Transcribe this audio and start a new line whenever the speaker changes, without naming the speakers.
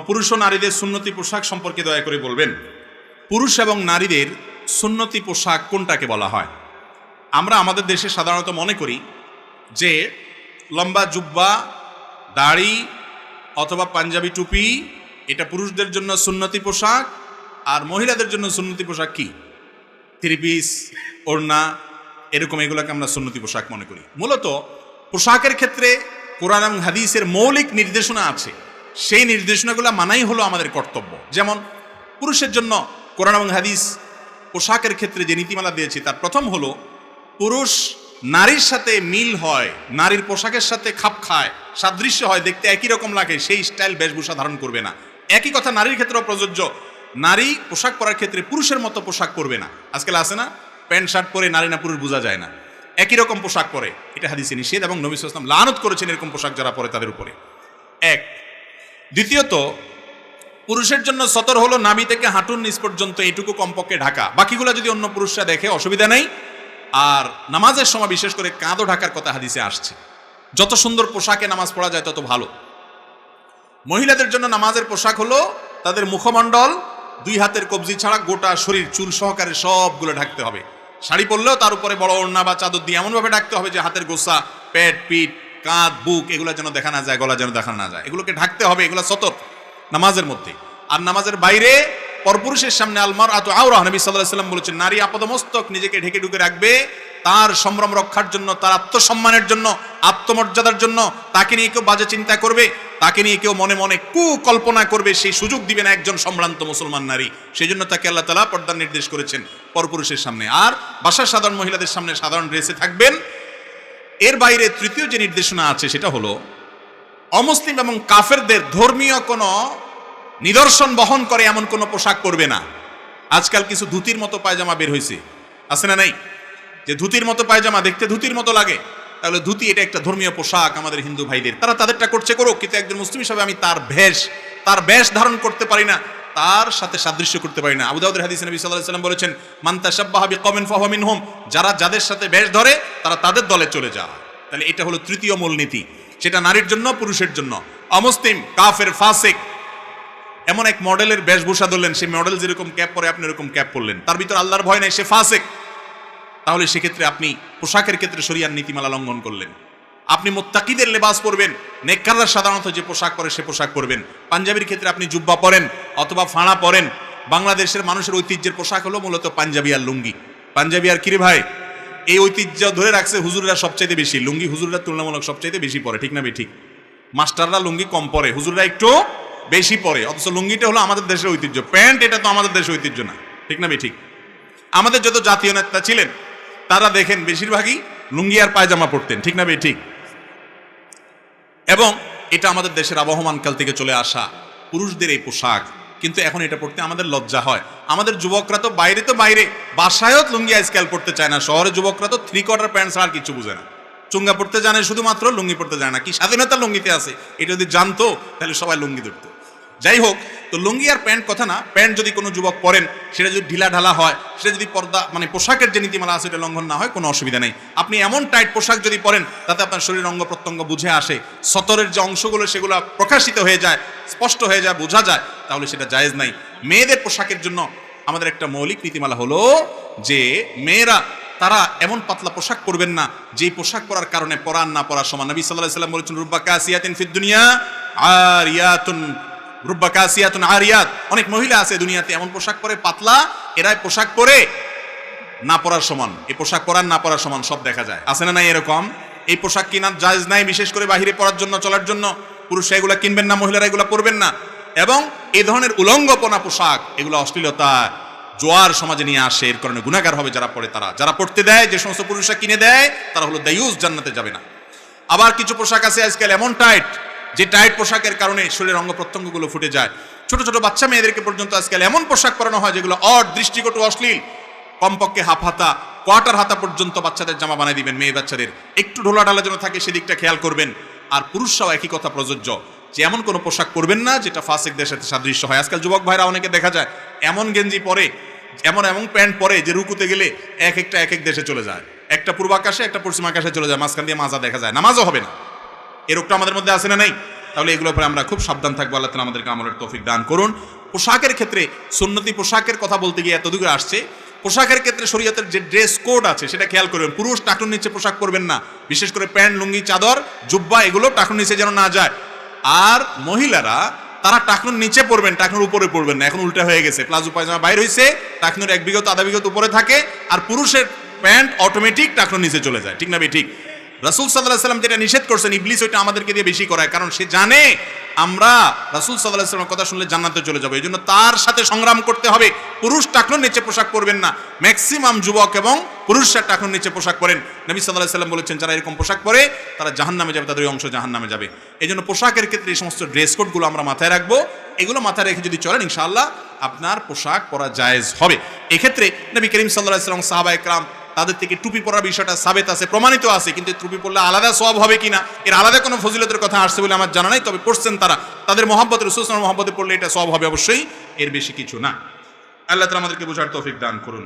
পুরুষ ও নারীদের সুন্নতি পোশাক সম্পর্কে দয়া করে বলবেন। পুরুষ এবং নারীদের সুন্নতি পোশাক কোনটাকে বলা হয়? আমরা আমাদের দেশে সাধারণত মনে করি যে লম্বা জুব্বা, দাড়ি অথবা পাঞ্জাবি টুপি, এটা পুরুষদের জন্য সুন্নতি পোশাক আর মহিলাদের জন্য সুন্নতি পোশাক কি? থ্রি পিস, ওড়না, এরকম এগুলোকে আমরা সুন্নতি পোশাক মনে করি। মূলত পোশাকের ক্ষেত্রে কোরআন হাদিসের মৌলিক নির্দেশনা আছে। সেই নির্দেশনাগুলো মানাই হলো আমাদের কর্তব্য। যেমন, পুরুষের জন্য কোরআন এবং হাদিস পোশাকের ক্ষেত্রে যে নীতিমালা দিয়েছি, তার প্রথম হলো, পুরুষ নারীর সাথে মিল হয়, নারীর পোশাকের সাথে খাপ খায়, সাদৃশ্য হয়, দেখতে একই রকম লাগে, সেই স্টাইল বেশভূষা ধারণ করবে না। একই কথা নারীর ক্ষেত্রেও প্রযোজ্য, নারী পোশাক পরার ক্ষেত্রে পুরুষের মতো পোশাক পরবে না। আজকাল আছে না, প্যান্ট, শার্ট পরে নারী না পুরুষ বোঝা যায় না। একই রকম পোশাক পরে, এটা হাদিসে নিষেধ এবং নবী ইসলাম লানত করেছেন এরকম পোশাক যারা পরে তাদের উপরে। এক দ্বিতীয়ত, পুরুষের জন্য সতর হলো নাভি থেকে হাঁটুর নিচ পর্যন্ত এইটুকু কমপক্ষে ঢাকা। বাকিগুলো যদি অন্য পুরুষরা দেখে, অসুবিধা নেই। আর নামাজের সময় বিশেষ করে কাঁধও ঢাকার কথা হাদিসে আসছে। যত সুন্দর পোশাকে নামাজ পড়া যায়, তত ভালো। মহিলাদের জন্য নামাজের পোশাক হলো তাদের মুখমণ্ডল, দুই হাতের কবজি ছাড়া গোটা শরীর, চুল সহকারে সবগুলো ঢাকতে হবে। শাড়ি পরলেও তার উপরে বড় ওড়না বা চাদর দিয়ে এমনভাবে ঢাকতে হবে যে হাতের গোসা পেট পিঠ কাঁধ, বুক, এগুলো যেন দেখা না যায়, গলা যেন দেখা না যায়। এগুলোকে ঢাকতে হবে, এগুলো সতত নামাজের মধ্যে। আর নামাজের বাইরে পরপুরুষের সামনে আলমার আত আউরা নবী সাল্লাহ সাল্লাম বলেছেন, নারী আপদমস্তক নিজেকে ঢেকে ঢুকে রাখবে, তার সম্ভ্রম রক্ষার জন্য, তার আত্মসম্মানের জন্য, আত্মমর্যাদার জন্য, তাকে নিয়ে কেউ বাজে চিন্তা করবে, তাকে নিয়ে কেউ মনে মনে কুকল্পনা করবে, সেই সুযোগ দিবে না একজন সম্ভ্রান্ত মুসলমান নারী। সেই জন্য তাকে আল্লাহ তালা পর্দার নির্দেশ করেছেন পরপুরুষের সামনে। আর বাসার সাধারণ মহিলাদের সামনে সাধারণ ড্রেসে থাকবেন এর বাইরে তৃতীয় যে নির্দেশনা আছে, সেটা হলো, অমুসলিম এবং কাফেরদের ধর্মীয় কোনো নিদর্শন বহন করে এমন কোনো পোশাক করবে না। আজকাল কিছু ধুতির মতো পায়জামা বের হয়েছে আছে না নাই? যে ধুতির মতো পায়জামা দেখতে ধুতির মতো লাগে, তাহলে ধুতি এটা একটা ধর্মীয় পোশাক আমাদের হিন্দু ভাইদের। তারা তাদেরটা করছে করুক, কিন্তু একজন মুসলিম হিসাবে আমি তার ভেষ, তার বেশ ধারণ করতে পারি না। তার সাথে সাদৃশ্য করতে পারি না। আবুদাউদের হাদিস নবী সাল্লাহ সাল্লাম বলেছেন মান্তা সাব্বাহাবি কমেন ফাহমিন হোম যারা যাদের সাথে বেশ ধরে, তারা তাদের দলে চলে যায়। তাহলে এটা হলো তৃতীয় মূলনীতি। সেটা নারীর জন্য, পুরুষের জন্য। অমুসলিম, কাফের, ফাসেক, এমন এক মডেলের বেশভূষা ধরলেন, সেই মডেল যেরকম ক্যাপ পরে আপনি এরকম ক্যাপ পরলেন। তার ভিতর আল্লাহর ভয় নাই, সে ফাসেক। তাহলে সেক্ষেত্রে আপনি পোশাকের ক্ষেত্রে শরিয়ার নীতিমালা লঙ্ঘন করলেন। আপনি মোত্তাকিদের লেবাস পরবেন, নেককাররা সাধারণত যে পোশাক পরে সে পোশাক পরবেন। পাঞ্জাবির ক্ষেত্রে আপনি জুব্বা পরেন অথবা ফাঁড়া পরেন। বাংলাদেশের মানুষের ঐতিহ্যের পোশাক হলো মূলত পাঞ্জাবি আর লুঙ্গি। পাঞ্জাবি আর কিরে ভাই? এই ঐতিহ্য ধরে রাখছে হুজুররা সবচাইতে বেশি। লুঙ্গি হুজুররা তুলনামূলক সবচাইতে বেশি পরে, ঠিক না ঠিক। মাস্টাররা লুঙ্গি কম পরে, হুজুররা একটু বেশি পরে। অথচ লুঙ্গিটা হলো আমাদের দেশের ঐতিহ্য। প্যান্ট এটা তো আমাদের দেশের ঐতিহ্য না, ঠিক না ঠিক। আমাদের যত জাতীয় নেতা ছিলেন, তারা দেখেন বেশিরভাগই লুঙ্গি আর পায়জামা পরতেন, ঠিক না ঠিক। এবং এটা আমাদের দেশের আবহমান কাল থেকে চলে আসা পুরুষদের এই পোশাক। কিন্তু এখন এটা পড়তে আমাদের লজ্জা হয়। আমাদের যুবকরা তো বাইরে তো বাইরে। বাসায়ও লুঙ্গি আইসক্যাল পড়তে চায় না। শহরে যুবকরা তো থ্রি কোয়ার্টার প্যান্ট ছাড়া কিছু বুঝে না। চুঙ্গা পড়তে জানে শুধুমাত্র, লুঙ্গি পড়তে জানে না। কি স্বাধীনতা লুঙ্গিতে আছে? এটা যদি জানতো, তাহলে সবাই লুঙ্গি ধরতো। যাই হোক তো লুঙ্গি আর প্যান্ট কথা না, প্যান্ট যদি কোনো যুবক পরেন, সেটা যদি ঢিলা ঢালা হয়, সেটা যদি পর্দা মানে পোশাকের যে নীতিমালা আছে, এটা লঙ্ঘন না হয়, কোনো অসুবিধা নেই। আপনি এমন টাইট পোশাক যদি পরেন, তাতে আপনার শরীর অঙ্গ প্রত্যঙ্গ বুঝে আসে, সতরের যে অংশগুলো, সেগুলো প্রকাশিত হয়ে যায়, স্পষ্ট হয়ে যায়, বোঝা যায়, তাহলে সেটা জায়েজ নাই। মেয়েদের পোশাকের জন্য আমাদের একটা মৌলিক নীতিমালা হলো যে, মেয়েরা, তারা এমন পাতলা পোশাক পরবেন না যে পোশাক পরার কারণে পরান না পরার সমান। নবী সাল্লাহ সাল্লাম বলেছেন রুব্বা কাসিয়াতিন ফিদ দুনিয়া আর ইয়াতুন রুব্বা কাসিয়াতুন আরিয়াত। অনেক মহিলা আছে দুনিয়াতে, এমন পোশাক পরে পাতলা এরা পোশাক পরে না পরার সমান। এই পোশাক পরার, না পরার সমান সব দেখা যায়। আছে না নাই এরকম? এই পোশাক কিনার জায়জ নাই বিশেষ করে বাহিরে পরার জন্য, চলার জন্য। পুরুষরা এগুলা কিনবেন না, মহিলারা এগুলা পরবেন না। এবং এই ধরনের উলঙ্গপনা পোশাক, এগুলো অশ্লীলতা, জোয়ার সমাজে নিয়ে আসে, এর কারণে গুণাগার হবে যারা পড়ে তারা। যারা পড়তে দেয়, যে সমস্ত পুরুষরা কিনে দেয়, তারা হলো দায়ুস, জান্নাতে যাবে না। আবার কিছু পোশাক আছে আজকাল এমন টাইট যে টাইট পোশাকের কারণে শরীরের অঙ্গ প্রত্যঙ্গগুলো ফুটে যায়। ছোট ছোট বাচ্চা মেয়েদেরকে পর্যন্ত আজকাল এমন পোশাক পরানো হয় যেগুলো অড, দৃষ্টিকটু অশ্লীল। কমপক্ষে হাফ হাতা, কোয়ার্টার হাতা পর্যন্ত বাচ্চাদের জামা বানিয়ে দিবেন মেয়ে বাচ্চাদের। একটু ঢোলা ঢালা যেন থাকে, সেদিকটা খেয়াল করবেন। আর পুরুষরাও একই কথা প্রযোজ্য, যে এমন কোনো পোশাক পরবেন না যেটা ফাসেকদের সাথে সাদৃশ্য হয়। আজকাল যুবক ভাইরা অনেকে দেখা যায়, এমন গেঞ্জি পরে, এমন এমন প্যান্ট পরে যে রুকুতে গেলে এক একটা, এক এক দেশে চলে যায়। একটা পূর্বাকাশে, একটা পশ্চিম আকাশে চলে যায়, মাঝখান দিয়ে মাজা দেখা যায়। নামাজও হবে না। এরকটা আমাদের মধ্যে আছে না নাই? তাহলে এগুলোর পরে আমরা খুব সাবধান থাকব, আল্লাহ তালা আমাদেরকে আমলের তৌফিক দান করুন। পোশাকের ক্ষেত্রে সুন্নতি পোশাকের কথা বলতে গিয়ে এতদূরে আসছে। পোশাকের ক্ষেত্রে শরীয়তের যে ড্রেস কোড আছে, সেটা খেয়াল করবেন। পুরুষ টাকুর নিচে পোশাক পরবেন না। বিশেষ করে প্যান্ট, লুঙ্গি, চাদর, জুব্বা, এগুলো টাকুর নিচে যেন না যায়। আর মহিলারা, তারা টাকনুর নিচে পড়বেন টাকনুর উপরে পড়বেন না। এখন উল্টা হয়ে গেছে। প্লাজো পায়জামা বাইর হয়েছে টাকনুর এক বিগত, আধা বিগত উপরে থাকে, আর পুরুষের প্যান্ট অটোমেটিক টাকনুর নিচে চলে যায়। ঠিক না ভাই? ঠিক। রাসুল সাল্লাম যেটা নিষেধ করছেন, ইবলিস ওইটা আমাদেরকে দিয়ে বেশি করায়, কারণ সে জানে আমরা রাসুল সাল্লাহ সাল্লামের কথা শুনলে জান্নাতে চলে যাব। এই জন্য তার সাথে সংগ্রাম করতে হবে। পুরুষ টাকনুর নিচে পোশাক পরবেন না। ম্যাক্সিমাম যুবক এবং পুরুষরা টাকনুর নিচে পোশাক পরেন। নবী সাল্লাহ সাল্লাম বলেছেন, যারা এরকম পোশাক পরে, তারা জাহান নামে যাবে, তাদের অংশ জাহান নামে যাবে। এই জন্য পোশাকের ক্ষেত্রে এই সমস্ত ড্রেস কোডগুলো আমরা মাথায় রাখব। এগুলো মাথায় রেখে যদি চলেন, ইনশাআল্লাহ আপনার পোশাক পরা জায়েজ হবে। এক্ষেত্রে নবী করিম সাল্লাহ সাল্লাম সাহাবা একরাম তাদের থেকে টুপি পরার বিষয়টা সাবেত আছে, প্রমাণিত আছে, কিন্তু টুপি পরলে আলাদা সব হবে কিনা, এর আলাদা কোনো ফজিলতের কথা আসছে বলে আমার জানা নাই, তবে পড়ছেন তারা। তাদের মহাব্বতের রসুল মহাব্বতে পড়লে এটা সব হবে অবশ্যই, এর বেশি কিছু না। আল্লাহ তালা আমাদেরকে বোঝার তৌফিক দান করুন।